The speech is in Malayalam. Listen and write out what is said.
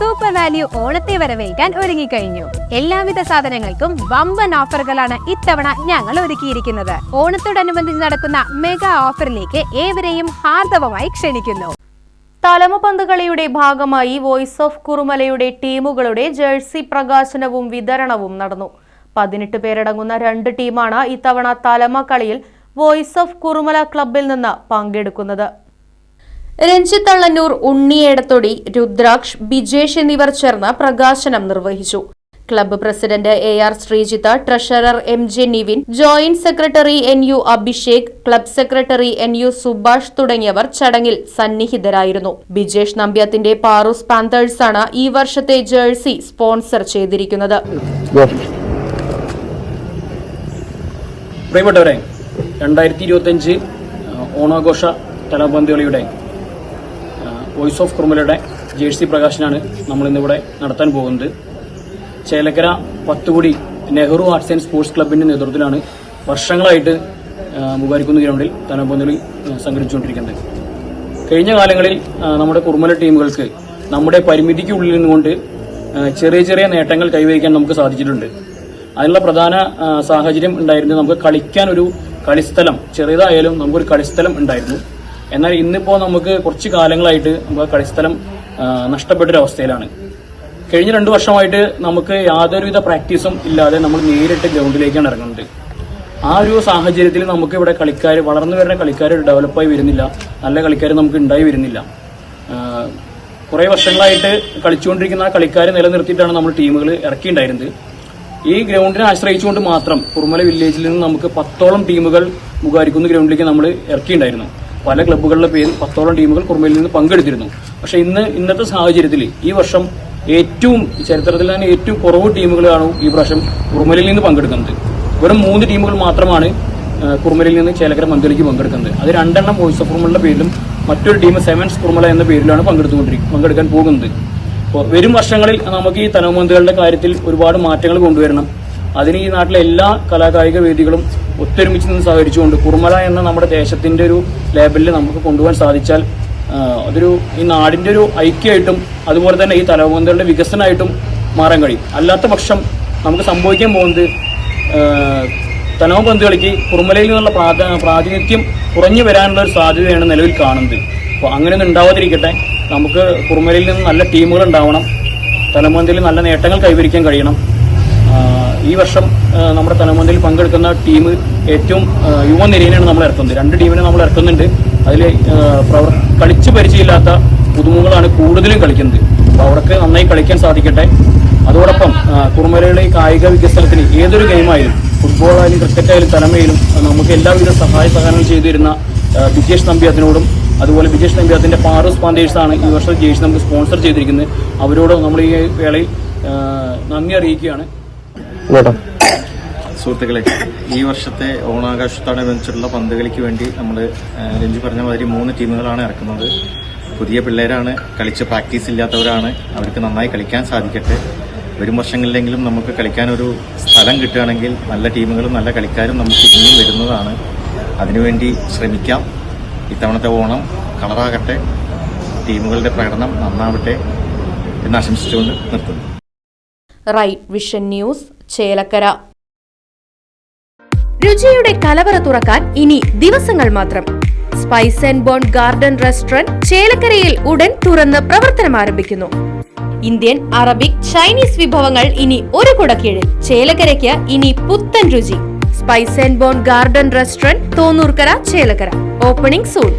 സൂപ്പർ വാല്യൂ ഓണത്തെ വരവേൽക്കാൻ ഒരുങ്ങിക്കഴിഞ്ഞു. എല്ലാവിധ സാധനങ്ങൾക്കും വമ്പൻ ഓഫറുകളാണ് ഇത്തവണ ഞങ്ങൾ ഒരുക്കിയിരിക്കുന്നത്. ഓണത്തോടനുബന്ധിച്ച് നടക്കുന്ന മെഗാ ഓഫറിലേക്ക് ഏവരെയും ഹാർദവമായി ക്ഷണിക്കുന്നു. തലമുപന്തുകളിയുടെ ഭാഗമായി വോയിസ് ഓഫ് കുറുമലയുടെ ടീമുകളുടെ ജേഴ്സി പ്രകാശനവും വിതരണവും നടന്നു. പതിനെട്ട് പേരടങ്ങുന്ന രണ്ട് ടീമാണ് ഇത്തവണ തലമ കളിയിൽ വോയിസ് ഓഫ് കുറുമല ക്ലബിൽ നിന്ന് പങ്കെടുക്കുന്നത്. രഞ്ജിത്തള്ളന്നൂർ ഉണ്ണിയേടത്തൊടി രുദ്രാക്ഷ് ബിജേഷ് എന്നിവർ ചേർന്ന് പ്രകാശനം നിർവഹിച്ചു. Club president A R Sreejith treasurer M J Nivin joint secretary N U Abhishek club secretary N U Subhash തുടങ്ങിയവർ ചടങ്ങിൽ സന്നിഹിതരായിരുന്നു. ബിജേഷ് നമ്പ്യത്തിന്റെ പാറൂസ് പാന്തേഴ്സാണ് ഈ വർഷത്തെ ജേഴ്സി സ്പോൺസർ ചെയ്തിരിക്കുന്നത്. രണ്ടായിരത്തി ഇരുപത്തിയഞ്ച് ഓണാഘോഷ തലപന്തുകളിയുടെ വോയിസ് ഓഫ് കുറുമലയുടെ ജേഴ്സി പ്രകാശനാണ് നമ്മൾ ഇന്നിവിടെ നടത്താൻ പോകുന്നത്. Chelakkara Pathukudi Nehru arts and sports ക്ലബിന്റെ നേതൃത്വത്തിലാണ് വർഷങ്ങളായിട്ട് മുബാരിക്കുന്ന ഗ്രൗണ്ടിൽ തലപന്തുകളി സംഘടിപ്പിച്ചുകൊണ്ടിരിക്കുന്നത് കഴിഞ്ഞ കാലങ്ങളിൽ നമ്മുടെ കുറുമല ടീമുകൾക്ക് നമ്മുടെ പരിമിതിക്കുള്ളിൽ നിന്നുകൊണ്ട് ചെറിയ ചെറിയ നേട്ടങ്ങൾ കൈവരിക്കാൻ നമുക്ക് സാധിച്ചിട്ടുണ്ട്. അതിനുള്ള പ്രധാന സാഹചര്യം ഉണ്ടായിരുന്നത് നമുക്ക് കളിക്കാൻ ഒരു കളിസ്ഥലം ചെറിയതായാലും നമുക്കൊരു കളിസ്ഥലം ഉണ്ടായിരുന്നു. എന്നാൽ ഇന്നിപ്പോൾ നമുക്ക് കുറച്ച് കാലങ്ങളായിട്ട് നമുക്ക് കളിസ്ഥലം നഷ്ടപ്പെട്ടൊരവസ്ഥയിലാണ്. കഴിഞ്ഞ രണ്ട് വർഷമായിട്ട് നമുക്ക് യാതൊരുവിധ പ്രാക്ടീസും ഇല്ലാതെ നമ്മൾ നേരിട്ട് ഗ്രൗണ്ടിലേക്കാണ് ഇറങ്ങുന്നത്. ആ ഒരു സാഹചര്യത്തിൽ നമുക്ക് ഇവിടെ കളിക്കാർ വളർന്നു വരുന്ന കളിക്കാർ ഡെവലപ്പായി വരുന്നില്ല. നല്ല കളിക്കാർ നമുക്ക് ഉണ്ടായി വരുന്നില്ല. കുറേ വർഷങ്ങളായിട്ട് കളിച്ചുകൊണ്ടിരിക്കുന്ന ആ കളിക്കാരെ നിലനിർത്തിയിട്ടാണ് നമ്മൾ ടീമുകൾ ഇറക്കിയിട്ടുണ്ടായിരുന്നത്. ഈ ഗ്രൗണ്ടിനെ ആശ്രയിച്ചുകൊണ്ട് മാത്രം കുറുമല വില്ലേജിൽ നിന്ന് നമുക്ക് പത്തോളം ടീമുകൾ മുഖാരിക്കുന്ന ഗ്രൗണ്ടിലേക്ക് നമ്മൾ ഇറക്കിയിട്ടുണ്ടായിരുന്നു. പല ക്ലബ്ബുകളുടെ പേരിൽ പത്തോളം ടീമുകൾ കുറുമയിൽ നിന്ന് പങ്കെടുത്തിരുന്നു. പക്ഷേ ഇന്ന് ഇന്നത്തെ സാഹചര്യത്തിൽ ഈ വർഷം ഏറ്റവും ചരിത്രത്തിൽ തന്നെ ഏറ്റവും കുറവ് ടീമുകളാണ് ഈ പ്രാവശ്യം കുറുമലിൽ നിന്ന് പങ്കെടുക്കുന്നത്. വെറും മൂന്ന് ടീമുകൾ മാത്രമാണ് കുറുമലിൽ നിന്ന് ചേലക്കര മന്ദലിക്ക് പങ്കെടുക്കുന്നത്. അത് രണ്ടെണ്ണം വോയിസ് ഓഫ് കുറുമലയുടെ പേരിലും മറ്റൊരു ടീം സെവൻസ് കുറുമല എന്ന പേരിലാണ് പങ്കെടുത്തുകൊണ്ടിരിക്കും പങ്കെടുക്കാൻ പോകുന്നത്. വരും വർഷങ്ങളിൽ നമുക്ക് ഈ തലമന്തുകളുടെ കാര്യത്തിൽ ഒരുപാട് മാറ്റങ്ങൾ കൊണ്ടുവരണം. അതിന് ഈ നാട്ടിലെ എല്ലാ കലാകായിക വേദികളും ഒത്തൊരുമിച്ച് നിന്ന് സഹകരിച്ചുകൊണ്ട് കുറുമല എന്ന നമ്മുടെ ദേശത്തിന്റെ ഒരു ലേബലിൽ നമുക്ക് കൊണ്ടുപോകാൻ സാധിച്ചാൽ അതൊരു ഈ നാടിന്റെ ഒരു ഐക്യമായിട്ടും അതുപോലെ തന്നെ ഈ തലമുറകളുടെ വികസനമായിട്ടും മാറാൻ കഴിയും. അല്ലാത്ത പക്ഷം നമുക്ക് സംഭവിക്കാൻ പോകുന്നത് തനവ പന്ത് കുറുമലയിൽ നിന്നുള്ള പ്രാതിനിധ്യം കുറഞ്ഞു വരാനുള്ള ഒരു സാധ്യതയാണ് നിലവിൽ കാണുന്നത്. അപ്പോൾ അങ്ങനെയൊന്നും ഉണ്ടാവാതിരിക്കട്ടെ. നമുക്ക് കുറുമലയിൽ നിന്ന് നല്ല ടീമുകൾ ഉണ്ടാവണം. തലമുറയിൽ നല്ല നേട്ടങ്ങൾ കൈവരിക്കാൻ കഴിയണം. ഈ വർഷം നമ്മുടെ തലമുറയിൽ പങ്കെടുക്കുന്ന ടീം ഏറ്റവും യുവ യുവനിരയിലാണ് നമ്മൾ ഇറക്കുന്നത്. രണ്ട് ടീമിനെ നമ്മൾ ഇറക്കുന്നുണ്ട്. അതിൽ പ്രവർ കളിച്ച് പരിചയമില്ലാത്ത പുതുമുകളാണ് കൂടുതലും കളിക്കുന്നത്. അപ്പോൾ അവർക്ക് നന്നായി കളിക്കാൻ സാധിക്കട്ടെ. അതോടൊപ്പം കുറുമലയുടെ കായിക വികസനത്തിന് ഏതൊരു ഗെയിമായാലും ഫുട്ബോൾ ആയാലും ക്രിക്കറ്റ് ആയാലും തലമയിലും നമുക്ക് എല്ലാവിധ സഹായ സഹകരണം ചെയ്തു തരുന്ന ബിജേഷ് നമ്പ്യാത്തിനോടും അതുപോലെ ബിജേഷ് നമ്പ്യാത്തിന്റെ പാറൂസ് പാന്തേഴ്സ് ആണ് ഈ വർഷം ജയിച്ച് നമുക്ക് സ്പോൺസർ ചെയ്തിരിക്കുന്നത്. അവരോട് നമ്മൾ ഈ വേളയിൽ നന്ദി അറിയിക്കുകയാണ്. സുഹൃത്തുക്കളെ ഈ വർഷത്തെ ഓണാകാശത്തോടനുബന്ധിച്ചുള്ള പന്ത് കളിക്ക് വേണ്ടി നമ്മൾ രഞ്ജി പറഞ്ഞ മാതിരി മൂന്ന് ടീമുകളാണ് ഇറക്കുന്നത്. പുതിയ പിള്ളേരാണ് കളിച്ച് പ്രാക്ടീസ് ഇല്ലാത്തവരാണ്. അവർക്ക് നന്നായി കളിക്കാൻ സാധിക്കട്ടെ. വരും വർഷങ്ങളിലെങ്കിലും നമുക്ക് കളിക്കാനൊരു സ്ഥലം കിട്ടുകയാണെങ്കിൽ നല്ല ടീമുകളും നല്ല കളിക്കാരും നമുക്ക് ഇനിയും വരുന്നതാണ്. അതിനുവേണ്ടി ശ്രമിക്കാം. ഇത്തവണത്തെ ഓണം കളറാകട്ടെ. ടീമുകളുടെ പ്രകടനം നന്നാവട്ടെ എന്ന് ആശംസിച്ചുകൊണ്ട് നിർത്തുന്നു. Right vision news Chelakkara. രുചിയുടെ കലവറ തുറക്കാൻ ഇനി ദിവസങ്ങൾ മാത്രം. Spice and bone garden restaurant ചേലക്കരയിൽ ഉടൻ തുറന്ന് പ്രവർത്തനം ആരംഭിക്കുന്നു. ഇന്ത്യൻ അറബിക് ചൈനീസ് വിഭവങ്ങൾ ഇനി ഒരു കുടക്കീഴിൽ. ചേലക്കരയ്ക്ക് ഇനി പുത്തൻ രുചി. Spice and bone garden restaurant Thonnurkkara Chelakkara. Opening soon